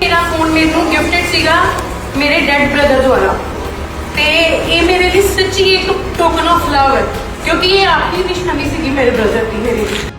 ਮੇਰਾ ਫੋਨ ਮੈਨੂੰ ਗਿਫਟਡ ਸੀਗਾ ਮੇਰੇ ਡੈਡ ਬ੍ਰਦਰ ਦੁਆਰਾ ਤੇ ਇਹ ਮੇਰੇ ਲਈ ਸੱਚੀ ਇੱਕ ਟੋਕਨ ਆਫ ਲਵ ਹੈ ਕਿਉਂਕਿ ਇਹ ਆਖਰੀ ਨਿਸ਼ਾਨੀ ਸੀਗੀ ਮੇਰੇ ਬ੍ਰਦਰ ਦੀ ਮੇਰੇ ਲਈ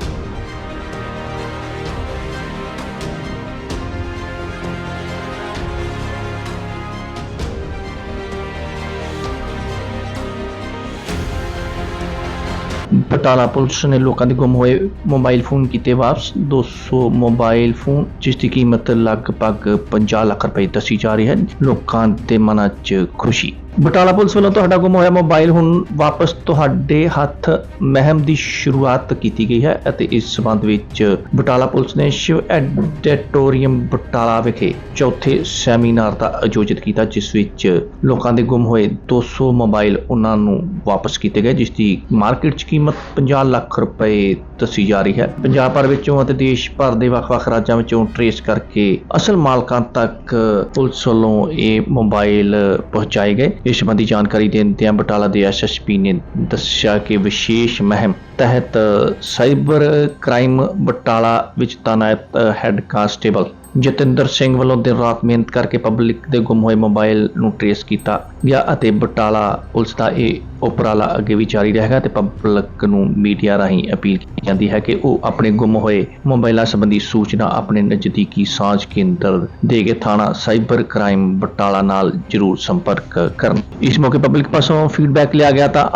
ਬਟਾਲਾ ਪੁਲਿਸ ਨੇ ਲੋਕਾਂ ਦੇ ਗੁੰਮ ਹੋਏ ਮੋਬਾਈਲ ਫੋਨ ਕੀਤੇ ਵਾਪਸ 200 ਮੋਬਾਈਲ ਫੋਨ ਜਿਸ ਦੀ ਕੀਮਤ ਲਗਭਗ 50 ਲੱਖ ਰੁਪਏ ਦੱਸੀ ਜਾ ਰਹੀ ਹੈ ਲੋਕਾਂ ਦੇ ਮਨਾਂ 'ਚ ਖੁਸ਼ੀ ਬਟਾਲਾ ਪੁਲਿਸ ਵੱਲੋਂ ਤੁਹਾਡਾ ਗੁੰਮ ਹੋਇਆ ਮੋਬਾਈਲ ਹੁਣ ਵਾਪਸ ਤੁਹਾਡੇ ਹੱਥ ਮਹਿਮ ਦੀ ਸ਼ੁਰੂਆਤ ਕੀਤੀ ਗਈ ਹੈ ਅਤੇ ਇਸ ਸਬੰਧ ਵਿੱਚ ਬਟਾਲਾ ਪੁਲਿਸ ਨੇ ਸ਼ਿਵ ਐਡੀਟੋਰੀਅਮ ਬਟਾਲਾ ਵਿਖੇ ਚੌਥੇ ਸੈਮੀਨਾਰ ਦਾ ਆਯੋਜਿਤ ਕੀਤਾ, ਜਿਸ ਵਿੱਚ ਲੋਕਾਂ ਦੇ ਗੁੰਮ ਹੋਏ 200 ਮੋਬਾਈਲ ਉਹਨਾਂ ਨੂੰ ਵਾਪਸ ਕੀਤੇ ਗਏ, ਜਿਸ ਦੀ ਮਾਰਕੀਟ 'ਚ ਕੀਮਤ 50 ਲੱਖ ਰੁਪਏ ਦੱਸੀ ਜਾ ਰਹੀ ਹੈ। ਪੰਜਾਬ ਭਰ ਵਿੱਚੋਂ ਅਤੇ ਦੇਸ਼ ਭਰ ਦੇ ਵੱਖ-ਵੱਖ ਰਾਜਾਂ ਵਿੱਚੋਂ ਟਰੇਸ ਕਰਕੇ ਅਸਲ ਮਾਲਕਾਂ ਤੱਕ ਪੁਲਿਸ ਵੱਲੋਂ ਇਹ ਮੋਬਾਈਲ ਪਹੁੰਚਾਏ ਗਏ। ਇਸ ਸੰਬੰਧੀ ਜਾਣਕਾਰੀ ਦਿੰਦਿਆਂ ਬਟਾਲਾ ਦੇ ਐਸਐਸਪੀ ਨੇ ਦੱਸਿਆ ਕਿ ਵਿਸ਼ੇਸ਼ ਮਹਿਮ ਤਹਿਤ ਸਾਈਬਰ ਕ੍ਰਾਈਮ ਬਟਾਲਾ ਵਿੱਚ ਤਾਇਨਾਤ ਹੈੱਡ ਕਾਂਸਟੇਬਲ ਜਤਿੰਦਰ ਸਿੰਘ ਵੱਲੋਂ ਦਿਨ ਰਾਤ ਮਿਹਨਤ ਕਰਕੇ ਪਬਲਿਕ ਦੇ ਗੁੰਮ ਹੋਏ ਮੋਬਾਈਲ ਨੂੰ ਟਰੇਸ ਕੀਤਾ ਗਿਆ ਅਤੇ ਬਟਾਲਾ ਪੁਲਿਸ ਦਾ ਇਹ ਉਪਰਾਲਾ ਅੱਗੇ ਵੀ ਜਾਰੀ ਰਹੇਗਾ ਤੇ ਪਬਲਿਕ ਨੂੰ ਮੀਡੀਆ ਰਾਹੀਂ ਅਪੀਲ ਕੀਤੀ ਜਾਂਦੀ ਹੈ ਕਿ ਉਹ ਆਪਣੇ ਗੁੰਮ ਹੋਏ ਮੋਬਾਈਲਾਂ ਸੰਬੰਧੀ ਸੂਚਨਾ ਆਪਣੇ ਨਜ਼ਦੀਕੀ ਸਾਂਝ ਕੇਂਦਰ ਦੇ ਕੇ ਥਾਣਾ ਸਾਈਬਰ ਕ੍ਰਾਈਮ ਬਟਾਲਾ ਨਾਲ ਜਰੂਰ ਸੰਪਰਕ ਕਰਨ। ਇਸ ਮੌਕੇ ਪਬਲਿਕ ਪਾਸੋਂ ਫੀਡਬੈਕ ਲਿਆ ਗਿਆ ਤਾਂ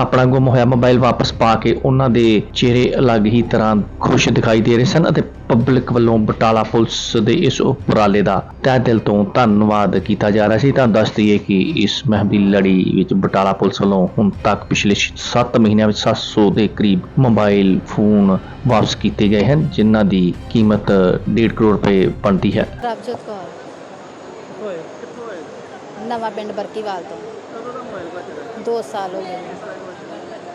ਆਪਣਾ ਗੁੰਮ ਹੋਇਆ ਮੋਬਾਈਲ ਵਾਪਸ ਪਾ ਕੇ ਉਹਨਾਂ ਦੇ ਚਿਹਰੇ ਅਲੱਗ ਹੀ ਤਰ੍ਹਾਂ ਖੁਸ਼ ਦਿਖਾਈ ਦੇ ਰਹੇ ਸਨ ਅਤੇ ਪਬਲਿਕ ਵੱਲੋਂ ਬਟਾਲਾ ਪੁਲਿਸ ਦੇ ਇਸ ਉਪਰਾਲੇ ਦਾ ਤਹਿ ਦਿਲ ਤੋਂ ਧੰਨਵਾਦ ਕੀਤਾ ਜਾ ਰਿਹਾ ਸੀ। ਤਾਂ ਦੱਸ ਦਈਏ ਕਿ ਇਸ ਮਹਿਮ ਦੀ ਲੜੀ ਵਿੱਚ ਬਟਾਲਾ ਪੁਲਿਸ ਵੱਲੋਂ ਹੁਣ ਤੱਕ ਪਿਛਲੇ 7 ਮਹੀਨਿਆਂ ਵਿੱਚ 700 ਦੇ ਕਰੀਬ ਮੋਬਾਈਲ ਫੋਨ ਵਾਪਸ ਕੀਤੇ ਗਏ ਹਨ ਜਿਨ੍ਹਾਂ ਦੀ ਕੀਮਤ 1.5 ਕਰੋੜ ਰੁਪਏ ਬਣਦੀ ਹੈ। ਪ੍ਰਭਜੋਤ ਕੌਰ। ਹੋਏ ਕਿੱਥੋਂ ਹੋਏ ਨਵਾਂ ਪਿੰਡ ਬਰਕੀਵਾਲ ਤੋਂ। ਕਦੋਂ ਦਾ ਮੋਬਾਈਲ ਬਚਦਾ 2 ਸਾਲ ਹੋ ਗਏ।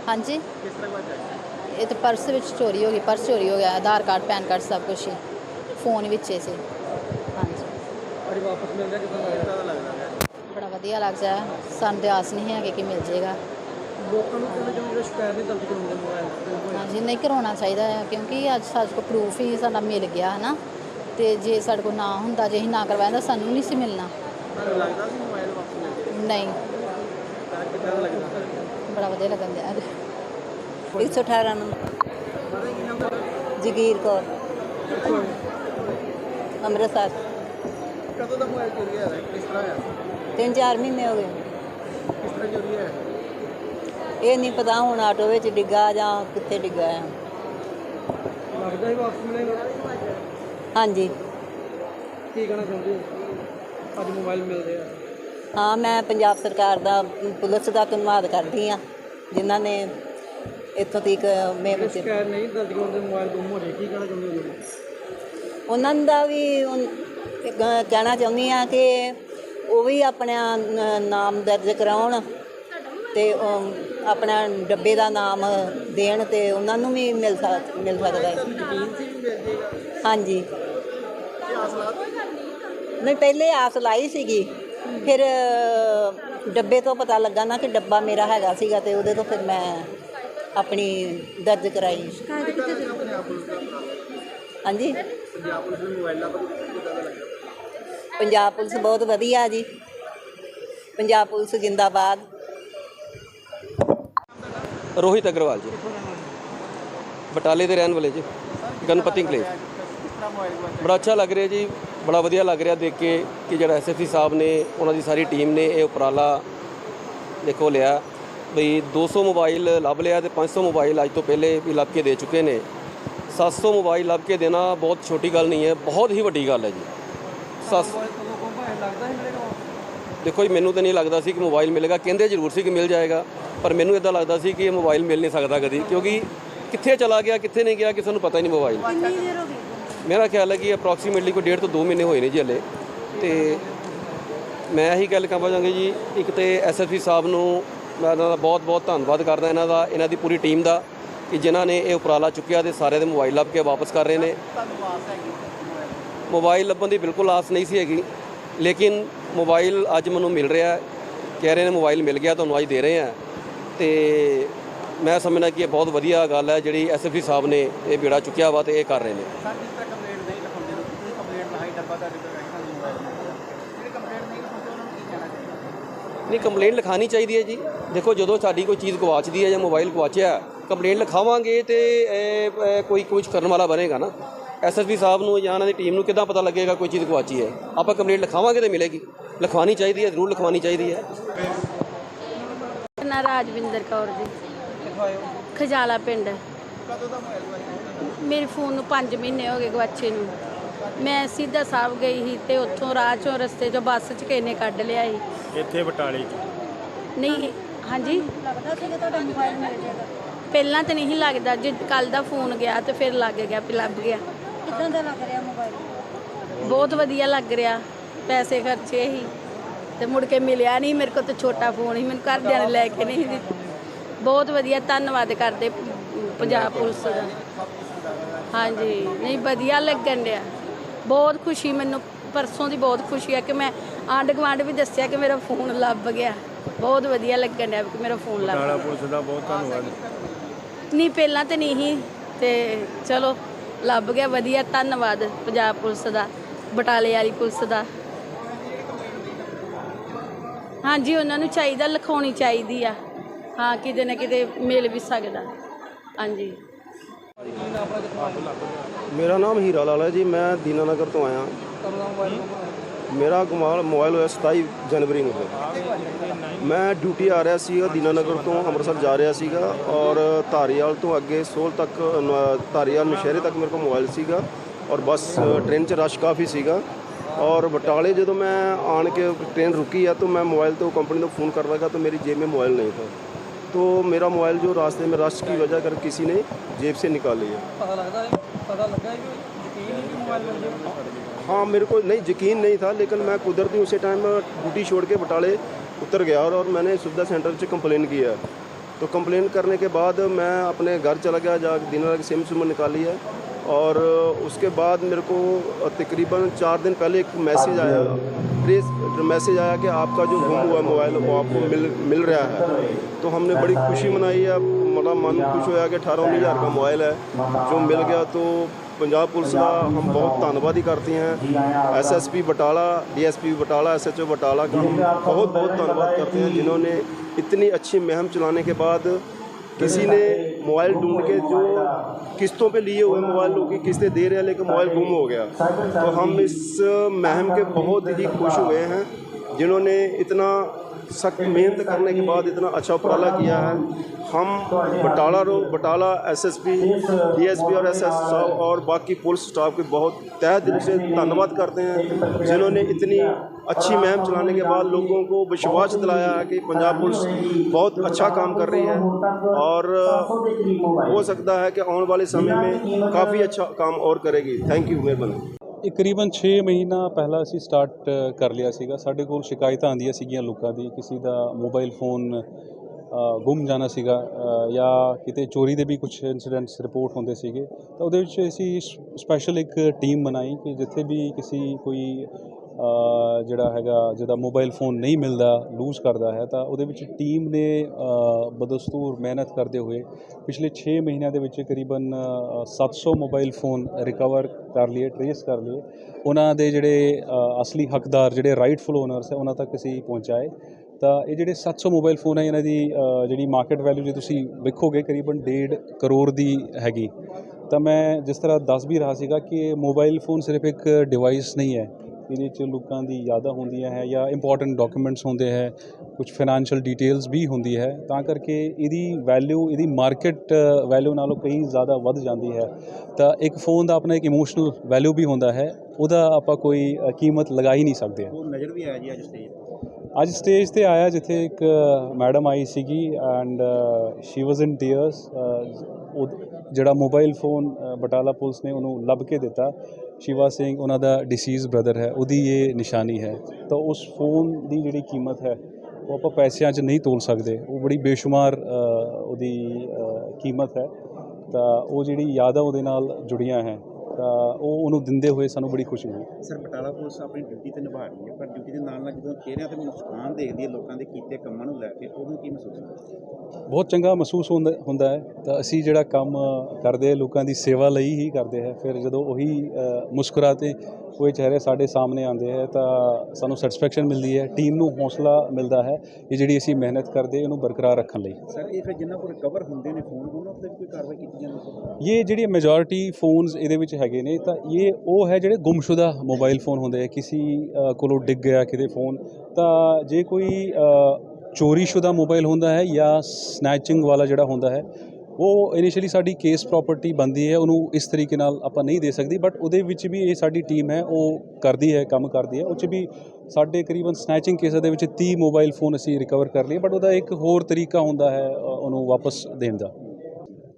ਹਾਂਜੀ। ਕਿਸ ਤਰ੍ਹਾਂ ਬਚਦਾ ਇਹ ਤਾਂ ਪਰਸ ਵਿੱਚ ਚੋਰੀ ਹੋ ਗਈ ਪਰਸ ਚੋਰੀ ਹੋ ਗਿਆ ਆਧਾਰ ਕਾਰਡ ਪੈਨ ਕਾਰਡ ਸਭ ਕੁਝ ਹੀ। ਫੋਨ ਵਿੱਚ ਹੀ ਸੀ। ਹਾਂਜੀ। ਅਰੇ ਵਾਪਸ ਮਿਲ ਗਿਆ ਕਿਦਾਂ ਲੱਗਦਾ ਲੱਗਦਾ ਬੜਾ ਵਧੀਆ ਲੱਗ ਜਾ ਸਾਨੂੰ ਤੇ ਆਸ ਨਹੀਂ ਹੈਗੀ ਕਿ ਮਿਲ ਜੇਗਾ। ਲੋਕਾਂ ਨੂੰ ਕਹਿੰਦੇ ਜਿਵੇਂ ਜਿਹੜਾ ਸ਼ਿਕਾਇਤ ਨਹੀਂ ਦਰਜ ਕਰਾਉਂਦੇ ਮੋਬਾਈਲ ਹਾਂਜੀ ਨਹੀਂ ਕਰਾਉਣਾ ਚਾਹੀਦਾ ਹੈ ਕਿਉਂਕਿ ਅੱਜ ਸਾਡੇ ਕੋਲ ਪ੍ਰੂਫ ਹੀ ਸਾਡਾ ਮਿਲ ਗਿਆ ਹੈ ਨਾ ਤੇ ਜੇ ਸਾਡੇ ਕੋਲ ਨਾ ਹੁੰਦਾ ਜੇ ਅਸੀਂ ਨਾ ਕਰਵਾਇਆ ਤਾਂ ਸਾਨੂੰ ਨਹੀਂ ਸੀ ਮਿਲਣਾ। ਲੱਗਦਾ ਸੀ ਮੋਬਾਈਲ ਵਾਪਸ ਮਿਲ ਗਿਆ ਨਹੀਂ। ਤਾਂ ਕਿਦਾਂ ਲੱਗਦਾ? ਬੜਾ ਵਧੀਆ ਲੱਗਣ ਦਿਆ। 118 ਨੰਬਰ। ਜਗੀਰ ਕੌਰ? ਅੰਮ੍ਰਿਤਸਰ। ਕਦੋਂ ਦਾ ਮੋਬਾਈਲ ਚੋਰੀ ਹੋਇਆ? ਹੈ? ਕਿਸ ਤਰ੍ਹਾਂ ਹੋਇਆ? ਤਿੰਨ ਚਾਰ ਮਹੀਨੇ ਹੋ ਗਏ। ਕਿਸ ਤਰ੍ਹਾਂ ਚੋਰੀ ਹੋਇਆ? ਇਹ ਨਹੀਂ ਪਤਾ ਹੁਣ ਆਟੋ ਵਿੱਚ ਡਿੱਗਾ ਜਾਂ ਕਿੱਥੇ ਡਿੱਗਾ ਹੈ ਲੱਗਦਾ ਹੀ ਵਾਪਸ ਮਿਲੇਗਾ? ਹਾਂਜੀ। ਕੀ ਕਹਿਣਾ ਚਾਹੁੰਦੇ ਹੋ? ਅੱਜ ਮੋਬਾਈਲ ਮਿਲ ਰਿਹਾ ਹਾਂ ਮੈਂ ਪੰਜਾਬ ਸਰਕਾਰ ਦਾ ਪੁਲਿਸ ਦਾ ਧੰਨਵਾਦ ਕਰਦੀ ਆ ਜਿਨ੍ਹਾਂ ਨੇ ਇੱਥੋਂ ਤੱਕ ਮੇਰੇ ਸ਼ਿਕਾਇਤ ਨਹੀਂ ਦਰਜ ਕਰਾਉਂਦੇ ਮੋਬਾਈਲ ਗੁੰਮ ਹੋ ਰਿਹਾ। ਕੀ ਕਹਿਣਾ ਚਾਹੁੰਦੇ ਹੋ? ਉਹਨਾਂ ਦਾ ਵੀ ਉਨ- ਇੱਕ ਕਹਿਣਾ ਚਾਹੁੰਦੀ ਆ ਕਿ ਉਹ ਵੀ ਆਪਣਾ ਨ- ਨਾਮ ਦਰਜ ਕਰਾਉਣ ਤੇ ਉਹ ਆਪਣਾ ਡੱਬੇ ਦਾ ਨਾਮ ਦੇਣ ਤੇ ਉਹਨਾਂ ਨੂੰ ਵੀ ਮਿਲ ਸਕ ਮਿਲ ਸਕਦਾ ਹੈ। ਹਾਂਜੀ। ਕੀ ਨਹੀਂ ਪਹਿਲੇ ਆਸ ਲਾਈ ਸੀਗੀ। ਫਿਰ ਅ, ਡੱਬੇ ਤੋਂ ਪਤਾ ਲੱਗਾ ਨਾ ਕਿ ਡੱਬਾ ਮੇਰਾ ਹੈਗਾ ਸੀਗਾ ਤੇ ਉਹਦੇ ਤੋਂ ਫਿਰ ਮੈਂ ਆਪਣੀ ਦਰਜ ਕਰਾਈ। ਹਾਂਜੀ। ਪੰਜਾਬ ਪੁਲਿਸ ਦੇ ਮੋਬਾਈਲਾਂ ਪਰ ਕਿਦਾਂ ਦਾ ਲੱਗਦਾ ਪੰਜਾਬ ਪੁਲਿਸ ਬਹੁਤ ਵਧੀਆ ਜੀ। ਪੰਜਾਬ ਪੁਲਿਸ ਜਿੰਦਾਬਾਦ। ਰੋਹਿਤ ਅਗਰਵਾਲ ਜੀ। ਬਟਾਲੇ ਦੇ ਰਹਿਣ ਵਾਲੇ ਜੀ। ਗਣਪਤੀ ਬਚਦਾ ਬੜਾ ਅੱਛਾ ਲੱਗ ਰਿਹਾ ਜੀ। ਬੜਾ ਵਧੀਆ ਲੱਗ ਰਿਹਾ ਦੇਖ ਕੇ ਕਿ ਜਿਹੜਾ ਐਸਐਸਪੀ ਸਾਹਿਬ ਨੇ ਉਹਨਾਂ ਦੀ ਸਾਰੀ ਟੀਮ ਨੇ ਇਹ ਉਪਰਾਲਾ ਦੇਖੋ ਲਿਆ। ਬਈ 200 ਮੋਬਾਈਲ ਲੱਭ ਲਿਆ ਤੇ 500 ਮੋਬਾਈਲ ਅੱਜ ਤੋਂ ਪਹਿਲੇ ਵੀ ਲੱਭ ਕੇ ਦੇ ਚੁੱਕੇ ਨੇ। 700 ਮੋਬਾਈਲ ਲੱਭ ਕੇ ਦੇਣਾ ਬਹੁਤ ਛੋਟੀ ਗੱਲ ਨਹੀਂ ਹੈ ਬਹੁਤ ਹੀ ਵੱਡੀ ਗੱਲ ਹੈ ਜੀ। ਸੱਤ ਮੋਬਾਈਲ ਕਦੋਂ ਗੁੰਮ ਹੋਇਆ ਲੱਗਦਾ ਹੀ ਮਿਲੇਗਾ ਦੇਖੋ ਜੀ ਮੈਨੂੰ ਤਾਂ ਨਹੀਂ ਲੱਗਦਾ ਸੀ ਕਿ ਮੋਬਾਈਲ ਮਿਲੇਗਾ ਕਹਿੰਦੇ ਜ਼ਰੂਰ ਸੀ ਕਿ ਮਿਲ ਜਾਏਗਾ ਪਰ ਮੈਨੂੰ ਇਦਾਂ ਲੱਗਦਾ ਸੀ ਕਿ ਇਹ ਮੋਬਾਈਲ ਮਿਲ ਨਹੀਂ ਸਕਦਾ ਕਦੀ ਕਿਉਂਕਿ ਕਿੱਥੇ ਚਲਾ ਗਿਆ ਕਿੱਥੇ ਨਹੀਂ ਗਿਆ ਕਿਸੇ ਨੂੰ ਪਤਾ ਹੀ ਨਹੀਂ ਮੋਬਾਈਲ। ਮੇਰਾ ਖਿਆਲ ਹੈ ਕਿ ਅਪਰੋਕਸੀਮੇਟਲੀ ਕੋਈ ਡੇਢ ਤੋਂ 2 ਮਹੀਨੇ ਹੋਏ ਨੇ ਜੀ ਹਲੇ। ਤੇ ਮੈਂ ਇਹੀ ਗੱਲ ਕਹਾਂ ਚਾਹਾਂਗਾ ਜੀ ਇੱਕ ਤੇ ਐਸਐਸਪੀ ਸਾਹਿਬ ਨੂੰ ਮੈਂ ਇਹਨਾਂ ਦਾ ਬਹੁਤ ਬਹੁਤ ਧੰਨਵਾਦ ਕਰਦਾ ਇਹਨਾਂ ਦਾ ਇਹਨਾਂ ਦੀ ਪੂਰੀ ਟੀਮ ਦਾ। ਕਿ ਜਿਨ੍ਹਾਂ ਨੇ ਇਹ ਉਪਰਾਲਾ ਚੁੱਕਿਆ ਤੇ ਸਾਰਿਆਂ ਦੇ ਮੋਬਾਈਲ ਲੱਭ ਕੇ ਵਾਪਸ ਕਰ ਰਹੇ ਨੇ। ਮੋਬਾਈਲ ਲੱਭਣ ਦੀ ਬਿਲਕੁਲ ਆਸ ਨਹੀਂ ਸੀ ਹੈਗੀ ਲੇਕਿਨ ਮੋਬਾਈਲ ਅੱਜ ਮੈਨੂੰ ਮਿਲ ਰਿਹਾ ਹੈ। ਕਹਿ ਰਹੇ ਨੇ ਮੋਬਾਈਲ ਮਿਲ ਗਿਆ ਤੁਹਾਨੂੰ ਅੱਜ ਦੇ ਰਹੇ ਹਾਂ। ਤੇ ਮੈਂ ਸਮਝਦਾ ਕਿ ਇਹ ਬਹੁਤ ਵਧੀਆ ਗੱਲ ਹੈ ਜਿਹੜੀ ਐਸਐਫਸੀ ਸਾਹਿਬ ਨੇ ਇਹ ਬੇੜਾ ਚੁੱਕਿਆ ਵਾ ਤੇ ਇਹ ਕਰ ਰਹੇ ਨੇ। ਨਹੀਂ ਕੰਪਲੇਂਟ ਲਿਖਾਣੀ ਚਾਹੀਦੀ ਹੈ ਜੀ। ਦੇਖੋ ਜਦੋਂ ਸਾਡੀ ਕੋਈ ਚੀਜ਼ ਗਵਾਚਦੀ ਹੈ ਜਾਂ ਮੋਬਾਈਲ ਗਵਾਚਿਆ ਕੰਪਲੇਂਟ ਲਿਖਾਵਾਂਗੇ ਤੇ ਕੋਈ ਕੁਝ ਕਰਨ ਵਾਲਾ ਬਣੇਗਾ ਨਾ। ਐਸਐਸਪੀ ਸਾਹਿਬ ਨੂੰ ਜਾਂ ਉਹਨਾਂ ਦੀ ਟੀਮ ਨੂੰ ਕਿੱਦਾਂ ਪਤਾ ਲੱਗੇਗਾ ਕੋਈ ਚੀਜ਼ ਗਵਾਚੀ ਹੈ? ਆਪਾਂ ਕੰਪਲੇਂਟ ਲਿਖਾਵਾਂਗੇ ਤੇ ਮਿਲੇਗੀ। ਲਿਖਵਾਣੀ ਚਾਹੀਦੀ ਹੈ ਜ਼ਰੂਰ ਲਿਖਵਾਣੀ ਚਾਹੀਦੀ ਹੈ। ਨਾ ਰਾਜਵਿੰਦਰ ਕੌਰ ਜੀ। ਖਜਾਲਾ ਪਿੰਡ। ਕਦੋਂ ਦਾ ਮੇਰੇ ਫੋਨ ਨੂੰ 5 ਮਹੀਨੇ ਹੋ ਗਏ ਗਵਾਚੇ ਨੂੰ। ਮੈਂ ਸਿੱਧਾ ਸਾਹਿਬ ਗਈ ਸੀ ਤੇ ਉੱਥੋਂ ਰਾਹ ਚੋਂ ਰਸਤੇ ਚੋਂ ਬੱਸ ਚ ਕਿਸੇ ਨੇ ਕੱਢ ਲਿਆ ਸੀ। ਇੱਥੇ ਬਟਾਲੇ ਨਹੀਂ ਹਾਂਜੀ। ਲੱਗਦਾ ਸੀ ਕਿ ਤੁਹਾਡਾ ਮੋਬਾਈਲ ਮਿਲ ਜਾਏਗਾ ਪਹਿਲਾਂ ਤਾਂ ਨਹੀਂ ਲੱਗਦਾ ਜੇ ਕੱਲ ਦਾ ਫੋਨ ਗਿਆ ਤੇ ਫਿਰ ਲੱਗ ਗਿਆ ਵੀ ਲੱਭ ਗਿਆ। ਕਿਦਾਂ ਦਾ ਲੱਗ ਰਿਹਾ ਮੋਬਾਈਲ ਬਹੁਤ ਵਧੀਆ ਲੱਗ ਰਿਹਾ ਪੈਸੇ ਖਰਚੇ ਸੀ ਤੇ ਮੁੜ ਕੇ ਮਿਲਿਆ ਨਹੀਂ ਮੇਰੇ ਕੋਲ ਤੇ ਛੋਟਾ ਫੋਨ ਸੀ ਮੈਨੂੰ ਘਰਦਿਆਂ ਨੇ ਲੈ ਕੇ ਨਹੀਂ ਦਿੱਤਾ। ਬਹੁਤ ਵਧੀਆ ਧੰਨਵਾਦ ਕਰਦੇ ਪੰਜਾਬ ਪੁਲਿਸ ਦਾ। ਹਾਂਜੀ ਨਹੀਂ ਵਧੀਆ ਲੱਗਣ ਡਿਆ। ਬਹੁਤ ਖੁਸ਼ੀ ਮੈਨੂੰ ਪਰਸੋਂ ਦੀ ਬਹੁਤ ਖੁਸ਼ੀ ਹੈ ਕਿ ਮੈਂ ਆਂਢ ਗੁਆਂਢ ਵੀ ਦੱਸਿਆ ਕਿ ਮੇਰਾ ਫੋਨ ਲੱਭ ਗਿਆ। ਬਹੁਤ ਵਧੀਆ ਲੱਗਣ ਡਿਆ ਕਿ ਮੇਰਾ ਫੋਨ ਲੱਭ ਗਿਆ। ਪੁਲਿਸ ਦਾ ਬਹੁਤ ਧੰਨਵਾਦ। ਨਹੀਂ, ਪਹਿਲਾਂ ਤੇ ਨਹੀਂ ਸੀ ਤੇ ਚਲੋ, ਲੱਭ ਗਿਆ, ਵਧੀਆ, ਧੰਨਵਾਦ ਪੰਜਾਬ ਪੁਲਿਸ ਦਾ, ਬਟਾਲੇ ਵਾਲੀ ਪੁਲਿਸ ਦਾ। ਹਾਂਜੀ, ਉਹਨਾਂ ਨੂੰ ਚਾਹੀਦਾ, ਲਿਖਾਉਣੀ ਚਾਹੀਦੀ ਆ। ਹਾਂ, ਕਿਤੇ ਨਾ ਕਿਤੇ ਮਿਲ ਵੀ ਸਕਦਾ। ਹਾਂਜੀ। ਮੇਰਾ ਨਾਮ ਹੀਰਾ ਲਾਲ ਹੈ ਜੀ, ਮੈਂ ਦੀਨਾਨਗਰ ਤੋਂ ਆਇਆ। ਮੇਰਾ ਕਮਾਲ ਮੋਬਾਈਲ ਹੋਇਆ 27 ਜਨਵਰੀ ਨੂੰ ਮੈਂ ਡਿਊਟੀ ਆ ਰਿਹਾ ਸੀਗਾ ਦੀਨਾਨਗਰ ਤੋਂ ਅੰਮ੍ਰਿਤਸਰ ਜਾ ਰਿਹਾ ਸੀਗਾ ਔਰ ਧਾਰੀਵਾਲ ਤੋਂ ਅੱਗੇ ਸੋਲ ਤੱਕ ਨ- ਧਾਰੀਵਾਲ ਨਸ਼ਹਿਰੇ ਤੱਕ ਮੇਰੇ ਕੋਲ ਮੋਬਾਈਲ ਸੀਗਾ ਔਰ ਬੱਸ ਟ੍ਰੇਨ 'ਚ ਰਸ਼ ਕਾਫੀ ਸੀਗਾ ਔਰ ਬਟਾਲੇ ਜਦੋਂ ਮੈਂ ਆਣ ਕੇ ट्रेन रुकी है तो मैं मोबाइल तो कंपनी को फ़ोन कर लगा तो मेरी जेब में मोबाइल नहीं था तो मेरा मोबाइल जो रास्ते में रश की वजह कर किसी ने जेब से निकाल लिया ਪਤਾ ਲੱਗਦਾ ਹੈ ਪਤਾ ਲੱਗਾ ਹੈ ਕਿ ਯਕੀਨ हाँ मेरे को नहीं यकीन नहीं था लेकिन मैं कुदरती उसी टाइम ड्यूटी छोड़ के बटाले उतर गया और, और मैंने सुविधा सेंटर से कंप्लेन किया। तो कंप्लेन करने के बाद मैं अपने घर चला गया जा दिन रात सिम सुम निकाली है और उसके बाद मेरे को तकरीबन चार दिन पहले एक मैसेज आया। प्रेस मैसेज आया कि आपका जो गुम हुआ मोबाइल वो आपको मिल मिल रहा है। तो हमने बड़ी खुशी मनाई है। मतलब मन खुश होया कि अठारह उन्नीस हज़ार का मोबाइल है। जो मिल गया तो ਪੰਜਾਬ ਪੁਲਿਸ ਦਾ ਹਮ ਬਹੁਤ ਧੰਨਵਾਦ ਹੀ करते हैं SSP Batala DSP Batala SHO Batala का हम बहुत बहुत धन्यवाद करते हैं जिन्होंने इतनी अच्छी मुहिम चलाने के बाद किसी ने मोबाइल ढूंढ के जो किस्तों पे लिए हुए मोबाइल लोग की किस्तें दे रहे हैं लेकिन मोबाइल गुम हो गया तो हम इस मुहिम के बहुत ही खुश हुए हैं जिन्होंने इतना सख्त मेहनत करने के बाद इतना अच्छा उपराला किया है। हम बटाला रो बटाला एसएसपी डीएसपी और एसएस साहब और बाकी पुलिस स्टाफ के बहुत तहे दिल से धन्यवाद करते हैं, जिन्होंने इतनी अच्छी मुहिम चलाने के बाद लोगों को विश्वास दिलाया है कि पंजाब पुलिस बहुत अच्छा काम कर रही है और हो सकता है कि आने वाले समय में काफ़ी अच्छा काम और करेगी। थैंक यू मेहरबानी। ਇਹ ਕਰੀਬਨ 6 ਮਹੀਨਾ ਪਹਿਲਾਂ ਅਸੀਂ ਸਟਾਰਟ ਕਰ ਲਿਆ ਸੀਗਾ। ਸਾਡੇ ਕੋਲ ਸ਼ਿਕਾਇਤਾਂ ਆਉਂਦੀਆਂ ਸੀਗੀਆਂ ਲੋਕਾਂ ਦੀ, ਕਿਸੇ ਦਾ ਮੋਬਾਈਲ ਫੋਨ ਗੁੰਮ ਜਾਣਾ ਸੀਗਾ ਜਾਂ ਕਿਤੇ ਚੋਰੀ ਦੇ ਵੀ ਕੁਝ ਇਨਸੀਡੈਂਟਸ ਰਿਪੋਰਟ ਹੁੰਦੇ ਸੀਗੇ। ਤਾਂ ਉਹਦੇ ਵਿੱਚ ਅਸੀਂ ਸਪੈਸ਼ਲ ਇੱਕ ਟੀਮ ਬਣਾਈ ਕਿ ਜਿੱਥੇ ਵੀ ਕਿਸੇ ਕੋਈ ਜਿਹੜਾ ਹੈਗਾ ਜਿਹਦਾ ਮੋਬਾਈਲ ਫੋਨ ਨਹੀਂ ਮਿਲਦਾ ਲੂਜ਼ ਕਰਦਾ ਹੈ ਤਾਂ ਉਹਦੇ ਵਿੱਚ ਟੀਮ ਨੇ ਬਦਸਤੂਰ ਮਿਹਨਤ ਕਰਦੇ ਹੋਏ ਪਿਛਲੇ 6 ਮਹੀਨਿਆਂ ਦੇ ਵਿੱਚ ਕਰੀਬਨ ਅ, 700 ਮੋਬਾਈਲ ਫੋਨ ਰਿਕਵਰ ਕਰ ਲਏ ਟਰੇਸ ਕਰ ਲਏ। ਉਹਨਾਂ ਦੇ ਜਿਹੜੇ ਅਸਲੀ ਹੱਕਦਾਰ ਜਿਹੜੇ ਰਾਈਟਫੁਲ ਓਨਰਸ ਹੈ ਉਹਨਾਂ ਤੱਕ ਅਸੀਂ ਪਹੁੰਚਾਏ। ਤਾਂ ਇਹ ਜਿਹੜੇ 700 ਮੋਬਾਈਲ ਫੋਨ ਹੈ ਇਹਨਾਂ ਦੀ ਜਿਹੜੀ ਮਾਰਕੀਟ ਵੈਲਿਊ ਜੇ ਤੁਸੀਂ ਵੇਖੋਗੇ ਕਰੀਬਨ 1.5 ਕਰੋੜ ਦੀ ਹੈਗੀ। ਤਾਂ ਮੈਂ ਜਿਸ ਤਰ੍ਹਾਂ ਦੱਸ ਵੀ ਰਹਾ ਸੀਗਾ ਕਿ ਮੋਬਾਈਲ ਫੋਨ ਸਿਰਫ ਇੱਕ ਡਿਵਾਈਸ ਨਹੀਂ ਹੈ। ਇਹਦੇ ਵਿੱਚ ਲੋਕਾਂ ਦੀ ਯਾਦਾਂ ਹੁੰਦੀਆਂ ਹੈ ਜਾਂ ਇੰਪੋਰਟੈਂਟ ਡਾਕੂਮੈਂਟਸ ਹੁੰਦੇ ਹੈ ਕੁਝ ਫਾਈਨੈਂਸ਼ੀਅਲ ਡਿਟੇਲਸ ਵੀ ਹੁੰਦੀ ਹੈ ਤਾਂ ਕਰਕੇ ਇਹਦੀ ਵੈਲਿਊ ਇਹਦੀ ਮਾਰਕੀਟ ਵੈਲਿਊ ਨਾਲੋਂ ਕਈ ਜ਼ਿਆਦਾ ਵੱਧ ਜਾਂਦੀ ਹੈ। ਤਾਂ ਇੱਕ ਫੋਨ ਦਾ ਆਪਣਾ ਇੱਕ ਇਮੋਸ਼ਨਲ ਵੈਲਿਊ ਵੀ ਹੁੰਦਾ ਹੈ ਉਹਦਾ ਆਪਾਂ ਕੋਈ ਕੀਮਤ ਲਗਾ ਹੀ ਨਹੀਂ ਸਕਦੇ ਉਹ ਨਜ਼ਰ ਵੀ ਆਇਆ ਜੀ ਅੱਜ ਸਟੇਜ ਅੱਜ ਸਟੇਜ ਤੇ ਆਇਆ ਜਿੱਥੇ ਇੱਕ ਮੈਡਮ ਆਈ ਸੀਗੀ and she was in tears ਜਿਹੜਾ ਮੋਬਾਈਲ ਫੋਨ ਬਟਾਲਾ ਪੁਲਿਸ ਨੇ ਉਹਨੂੰ ਲੱਭ ਕੇ ਦਿੱਤਾ। ਸ਼ਿਵਾ ਸਿੰਘ, ਉਹਨਾਂ ਦਾ ਡਿਸੀਜ਼ ਬ੍ਰਦਰ ਹੈ, ਉਹਦੀ ਇਹ ਨਿਸ਼ਾਨੀ ਹੈ। ਤਾਂ ਉਸ ਫੋਨ ਦੀ ਜਿਹੜੀ ਕੀਮਤ ਹੈ, ਉਹ ਆਪਾਂ ਪੈਸਿਆਂ 'ਚ ਨਹੀਂ ਤੋਲ ਸਕਦੇ। ਉਹ ਬੜੀ ਬੇਸ਼ੁਮਾਰ ਉਹਦੀ ਕੀਮਤ ਹੈ। ਤਾਂ ਉਹ ਜਿਹੜੀ ਯਾਦਾਂ ਉਹਦੇ ਨਾਲ ਜੁੜੀਆਂ ਹੈ। ਤਾਂ ਉਹ ਉਹਨੂੰ ਦਿੰਦੇ ਹੋਏ ਸਾਨੂੰ ਬੜੀ ਖੁਸ਼ੀ ਹੋਈ। ਸਰ ਬਟਾਲਾ ਪੁਲਿਸ ਆਪਣੀ ਡਿਊਟੀ ਤੇ ਨਿਭਾ ਰਹੀ ਹੈ ਪਰ ਡਿਊਟੀ ਦੇ ਨਾਲ ਨਾਲ ਜਦੋਂ ਚਿਹਰਿਆਂ ਤੇ ਮੁਸਕਾਨ ਦੇਖਦੀ ਹੈ ਲੋਕਾਂ ਦੇ ਕੀਤੇ ਕੰਮਾਂ ਨੂੰ ਲੈ ਕੇ ਉਦੋਂ ਕੀ ਮਹਿਸੂਸ ਹੁੰਦਾ? ਬਹੁਤ ਚੰਗਾ ਮਹਿਸੂਸ ਹੁੰਦਾ ਹੈ। ਤਾਂ ਅਸੀਂ ਜਿਹੜਾ ਕੰਮ ਕਰਦੇ ਲੋਕਾਂ ਦੀ ਸੇਵਾ ਲਈ ਹੀ ਕਰਦੇ ਹਾਂ ਫਿਰ ਜਦੋਂ ਉਹੀ ਮੁਸਕਰਾਤੇ ਹੋਏ ਚਿਹਰੇ ਸਾਡੇ ਸਾਹਮਣੇ ਆਉਂਦੇ ਹੈ ਤਾਂ ਸਾਨੂੰ ਸੈਟੀਸਫੈਕਸ਼ਨ ਮਿਲਦੀ ਹੈ ਟੀਮ ਨੂੰ ਹੌਸਲਾ ਮਿਲਦਾ ਹੈ ਇਹ ਜਿਹੜੀ ਅਸੀਂ ਮਿਹਨਤ ਕਰਦੇ ਇਹਨੂੰ ਬਰਕਰਾਰ ਰੱਖਣ ਲਈ। ਸਰ ਇਹ ਫਿਰ ਜਿਨ੍ਹਾਂ ਕੋਲ ਰਿਕਵਰ ਹੁੰਦੇ ਨੇ ਫੋਨ ਉਹਨਾਂ ਉੱਤੇ ਕੋਈ ਕਾਰਵਾਈ ਕੀਤੀ ਜਾਂਦੀ ਹੈ? ਇਹ ਜਿਹੜੀ ਮੈਜੋਰਿਟੀ ਫੋਨਸ ਇਹਦੇ ਵਿੱਚ ਹੈਗੇ ਨੇ ਤਾਂ ਇਹ ਉਹ ਹੈ ਜਿਹੜੇ ਗੁੰਮਸ਼ੁਦਾ ਮੋਬਾਈਲ ਫੋਨ ਹੁੰਦੇ ਆ ਕਿਸੇ ਕੋਲੋਂ ਡਿੱਗ ਗਿਆ ਕਿਤੇ ਫੋਨ ਤਾਂ ਜੇ ਕੋਈ ਚੋਰੀਸ਼ੁਦਾ ਮੋਬਾਈਲ ਹੁੰਦਾ ਹੈ ਜਾਂ ਸਨੈਚਿੰਗ ਵਾਲਾ ਜਿਹੜਾ ਹੁੰਦਾ ਹੈ ਉਹ ਇਨੀਸ਼ੀਅਲੀ ਸਾਡੀ ਕੇਸ ਪ੍ਰਾਪਰਟੀ ਬਣਦੀ ਹੈ, ਉਹਨੂੰ ਇਸ ਤਰੀਕੇ ਨਾਲ ਆਪਾਂ ਨਹੀਂ ਦੇ ਸਕਦੀ ਬਟ ਉਹਦੇ ਵਿੱਚ ਵੀ ਇਹ ਸਾਡੀ ਟੀਮ ਹੈ, ਉਹ ਕਰਦੀ ਹੈ, ਕੰਮ ਕਰਦੀ ਹੈ। ਉਹ 'ਚ ਵੀ ਸਾਡੇ ਕਰੀਬਨ ਸਨੈਚਿੰਗ ਕੇਸਾਂ ਦੇ ਵਿੱਚ 30 ਮੋਬਾਈਲ ਫੋਨ ਅਸੀਂ ਰਿਕਵਰ ਕਰ ਲਏ ਬਟ ਉਹਦਾ ਇੱਕ ਹੋਰ ਤਰੀਕਾ ਹੁੰਦਾ ਹੈ ਉਹਨੂੰ ਵਾਪਸ ਦੇਣ ਦਾ।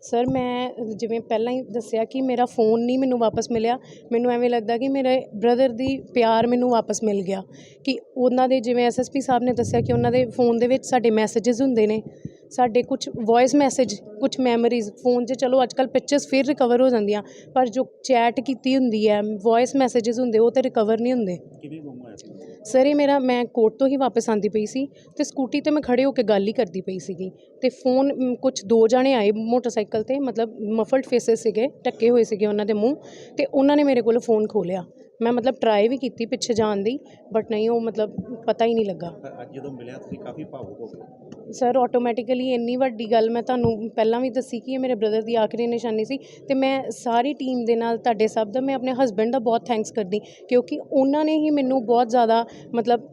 ਸਰ ਮੈਂ ਜਿਵੇਂ ਪਹਿਲਾਂ ਹੀ ਦੱਸਿਆ ਕਿ ਮੇਰਾ ਫੋਨ ਨਹੀਂ ਮੈਨੂੰ ਵਾਪਸ ਮਿਲਿਆ, ਮੈਨੂੰ ਐਵੇਂ ਲੱਗਦਾ ਕਿ ਮੇਰੇ ਬ੍ਰਦਰ ਦੀ ਪਿਆਰ ਮੈਨੂੰ ਵਾਪਸ ਮਿਲ ਗਿਆ। ਕਿ ਉਹਨਾਂ ਦੇ ਜਿਵੇਂ ਐਸਐਸਪੀ ਸਾਹਿਬ ਨੇ ਦੱਸਿਆ ਕਿ ਉਹਨਾਂ ਦੇ ਫੋਨ ਦੇ ਵਿੱਚ ਸਾਡੇ ਮੈਸੇजेस ਹੁੰਦੇ ਨੇ। ਸਾਡੇ ਕੁਝ ਵੌਇਸ ਮੈਸੇਜ ਕੁਝ ਮੈਮਰੀਜ਼ ਫੋਨ 'ਚ ਚਲੋ ਅੱਜਕੱਲ ਪਿਕਚਰਸ ਫਿਰ ਰਿਕਵਰ ਹੋ ਜਾਂਦੀਆਂ ਪਰ ਜੋ ਚੈਟ ਕੀਤੀ ਹੁੰਦੀ ਹੈ ਵੌਇਸ ਮੈਸੇजेस ਹੁੰਦੇ ਉਹ ਤੇ ਰਿਕਵਰ ਨਹੀਂ ਹੁੰਦੇ। ਕਿਵੇਂ ਗੁੰਮ ਹੋਇਆ ਸੀ? ਸਰ ਇਹ ਮੇਰਾ ਮੈਂ ਕੋਰਟ ਤੋਂ ਹੀ ਵਾਪਸ ਆਂਦੀ ਪਈ ਸੀ ਤੇ ਸਕੂਟੀ ਤੇ ਮੈਂ ਖੜੇ ਹੋ ਕੇ ਗੱਲ ਹੀ ਕਰਦੀ ਪਈ ਸੀਗੀ ਤੇ ਫੋਨ ਕੁਝ ਦੋ ਜਾਣੇ ਆਏ ਮੋਟਰਸਾਈਕਲ ਤੇ ਮਤਲਬ ਮਫਲਡ ਫੇਸਸ ਸੀਗੇ ਟੱਕੇ ਹੋਏ ਸੀਗੇ ਉਹਨਾਂ ਦੇ ਮੂੰਹ ਤੇ ਉਹਨਾਂ ਨੇ ਮੇਰੇ ਕੋਲ ਫੋਨ ਖੋਲਿਆ ਮੈਂ ਮਤਲਬ ਟਰਾਈ ਵੀ ਕੀਤੀ ਪਿੱਛੇ ਜਾਣ ਦੀ ਬਟ ਨਹੀਂ ਉਹ ਮਤਲਬ ਪਤਾ ਹੀ ਨਹੀਂ ਲੱਗਾ। ਅੱਜ ਜਦੋਂ ਮਿਲਿਆ ਤੁਸੀਂ ਕਾਫੀ ਭਾਵੁਕ ਹੋ ਗਏ। ਸਰ ਆਟੋਮੈਟਿਕਲੀ ਇੰਨੀ ਵੱਡੀ ਗੱਲ ਮੈਂ ਤੁਹਾਨੂੰ ਪਹਿਲਾਂ ਵੀ ਦੱਸੀ ਕਿ ਇਹ ਮੇਰੇ ਬ੍ਰਦਰ ਦੀ ਆਖਰੀ ਨਿਸ਼ਾਨੀ ਸੀ ਤੇ ਮੈਂ ਸਾਰੀ ਟੀਮ ਦੇ ਨਾਲ ਤੁਹਾਡੇ ਸਭ ਦਾ ਮੈਂ ਆਪਣੇ ਹਸਬੈਂਡ ਦਾ ਬਹੁਤ ਥੈਂਕਸ ਕਰਦੀ ਕਿਉਂਕਿ ਉਹਨਾਂ ਨੇ ਹੀ ਮੈਨੂੰ ਬਹੁਤ ਜ਼ਿਆਦਾ ਮਤਲਬ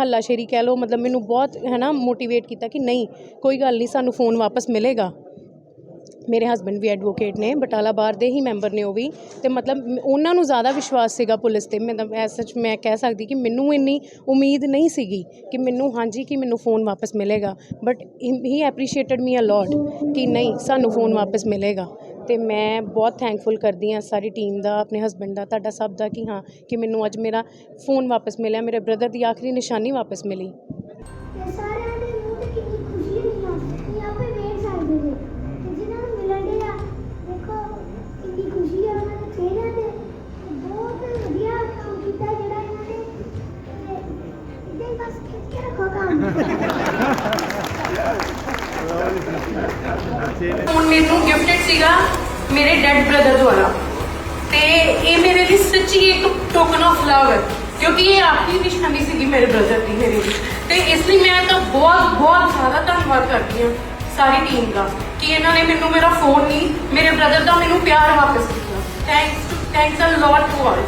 ਹੱਲਾਸ਼ੇਰੀ ਕਹਿ ਲਓ ਮਤਲਬ ਮੈਨੂੰ ਬਹੁਤ ਹੈ ਨਾ ਮੋਟੀਵੇਟ ਕੀਤਾ ਕਿ ਨਹੀਂ ਕੋਈ ਗੱਲ ਨਹੀਂ ਸਾਨੂੰ ਫੋਨ ਵਾਪਸ ਮਿਲੇਗਾ। ਮੇਰੇ ਹਸਬੈਂਡ ਵੀ ਐਡਵੋਕੇਟ ਨੇ, ਬਟਾਲਾ ਬਾਰ ਦੇ ਹੀ ਮੈਂਬਰ ਨੇ ਉਹ ਵੀ। ਤੇ ਮਤਲਬ ਉਹਨਾਂ ਨੂੰ ਜ਼ਿਆਦਾ ਵਿਸ਼ਵਾਸ ਸੀਗਾ ਪੁਲਿਸ ਤੇ। ਮਤਲਬ ਐਸ ਸੱਚ ਮੈਂ ਕਹਿ ਸਕਦੀ ਕਿ ਮੈਨੂੰ ਇੰਨੀ ਉਮੀਦ ਨਹੀਂ ਸੀਗੀ ਕਿ ਮੈਨੂੰ, ਹਾਂਜੀ, ਕਿ ਮੈਨੂੰ ਫੋਨ ਵਾਪਸ ਮਿਲੇਗਾ। ਬਟ ਹੀ ਐਪਰੀਸ਼ੀਏਟਡ ਮੀ ਅ ਲੋਟ ਕਿ ਨਹੀਂ, ਸਾਨੂੰ ਫੋਨ ਵਾਪਸ ਮਿਲੇਗਾ। ਤੇ ਮੈਂ ਬਹੁਤ ਥੈਂਕਫੁਲ ਕਰਦੀ ਹਾਂ ਸਾਰੀ ਟੀਮ ਦਾ, ਆਪਣੇ ਹਸਬੈਂਡ ਦਾ, ਤੁਹਾਡਾ ਸਭ ਦਾ ਕਿ ਹਾਂ, ਕਿ ਮੈਨੂੰ ਅੱਜ ਮੇਰਾ ਫੋਨ ਵਾਪਸ ਮਿਲਿਆ, ਮੇਰੇ ਬ੍ਰਦਰ ਦੀ ਆਖਰੀ ਨਿਸ਼ਾਨੀ ਵਾਪਸ ਮਿਲੀ। ਕੇ ਮੈਨੂੰ ਗਿਫਟਡ ਸੀਗਾ, ਮੇਰੇ ਡੈਡ ਬ੍ਰਦਰ ਦੁਆਰਾ। ਤੇ ਇਹ ਮੇਰੇ ਲਈ ਸੱਚੀ ਇੱਕ ਟੋਕਨ ਆਫ ਲਵ ਹੈ, ਕਿਉਂਕਿ ਇਹ ਆਖਰੀ ਨਿਸ਼ਾਨੀ ਸੀਗੀ ਮੇਰੇ ਬ੍ਰਦਰ ਦੀ, ਮੇਰੇ ਲਈ। ਤੇ ਇਸ ਲਈ ਮੈਂ ਤਾਂ ਬਹੁਤ ਬਹੁਤ ਜ਼ਿਆਦਾ ਧੰਨਵਾਦ ਕਰਦੀ ਹਾਂ ਸਾਰੀ ਟੀਮ ਦਾ ਕਿ ਇਹਨਾਂ ਨੇ ਮੈਨੂੰ ਮੇਰਾ ਫੋਨ ਨਹੀਂ, ਮੇਰੇ ਬ੍ਰਦਰ ਦਾ ਮੈਨੂੰ ਪਿਆਰ ਵਾਪਸ ਕੀਤਾ। Thanks thanks a lot to all